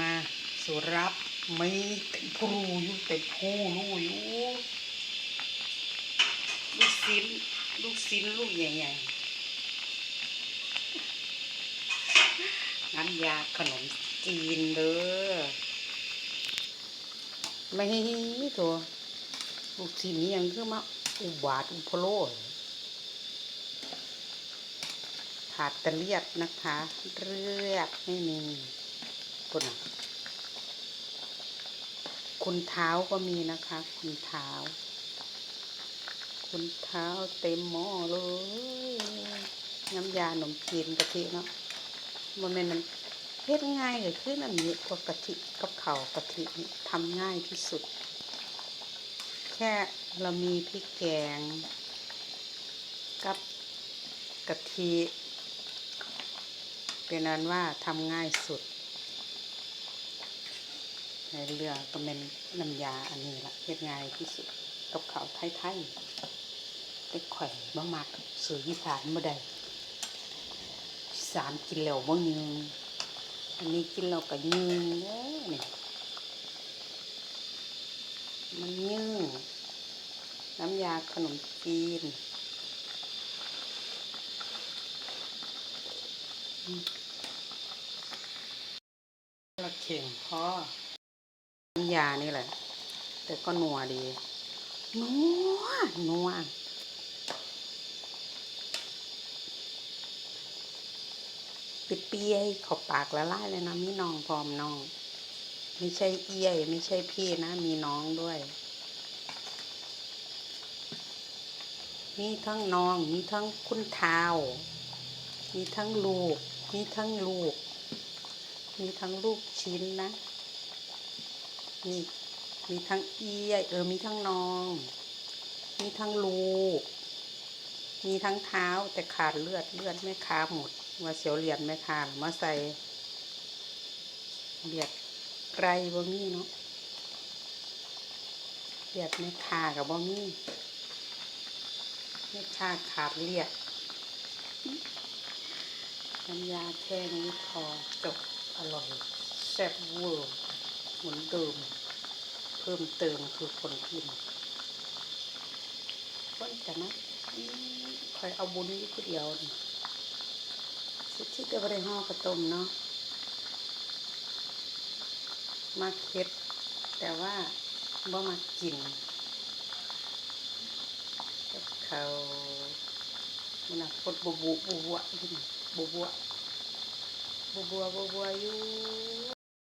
มาสุรับมีเต็มพรูอยู่เต็มพูรู้อยู่ลูกชิ้นลูกชิ้นลูกใหญ่ๆน้ำยาขนมจีนเด้อไม่ตัวลูกชิ้นนี้ยังคือมาอุบาทอุพโลถาดตะเลียดนะคะเรียบไม่มี ปุ่นคุณเท้าก็มีนะคะคุณเท้าคุณเท้าเต็มหม้อเลย น้ำยาขนมจีนกะทิเนาะมันเป็นน้ำเฮ็ดง่ายเลยคือน้ำนี้กับกะทิกับเข่ากะทิทำง่ายที่สุด แค่เรามีพริกแกง กับกะทิเป็นนั้นว่าทำง่ายสุด ในเรือก็เป็นน้ำยาอันนี้ละเฮ็ดง่ายที่สุดกับข้าไทยๆไปข่อยบ่มักสื่ออีสานบ่ได้สานกินแล้วบ่ยืงอันนี้กินแล้วก็ยืงเด้อนี่มันยืงน้ำยาขนมจีนอืมละเข่งพ่อ น้ำยานี่แหละ แต่ก็นัวดี นัว นัวปิดเปียให้เขาปากละลายเลยนะมีน้องพร้อมน้อง ไม่ใช่เอี้ยไม่ใช่พี่นะ มีน้องด้วย มีทั้งน้อง มีทั้งคุณเท้า มีทั้งลูก มีทั้งลูก มีทั้งลูกชิ้นนะ มีมีทั้งเอี้ยเออมีทั้งนอง มีทั้งลูก มีทั้งเท้าแต่ขาดเลือดเลือดไม่คาหมดว่าเสียวเหรียญไม่คามาใส่เบียดไกลบ่มีเนาะเบียดไม่คากับบ่มีไม่คาขาดเลือดน้ำยาแค่นี้พอจบอร่อยแซ่บเวอร์ เหมือนเดิม เพิ่มเติมคือคนกินคนจะนะคอยเอาบุญอยู่คนเดียวสุดที่จะไปได้ห่อกระต้มเนาะมาเค็ด แต่ว่าบ่มากินกับเขามันนะพดบวบวบวบวอยู่นี่บวบวบวบวบวบวอยู่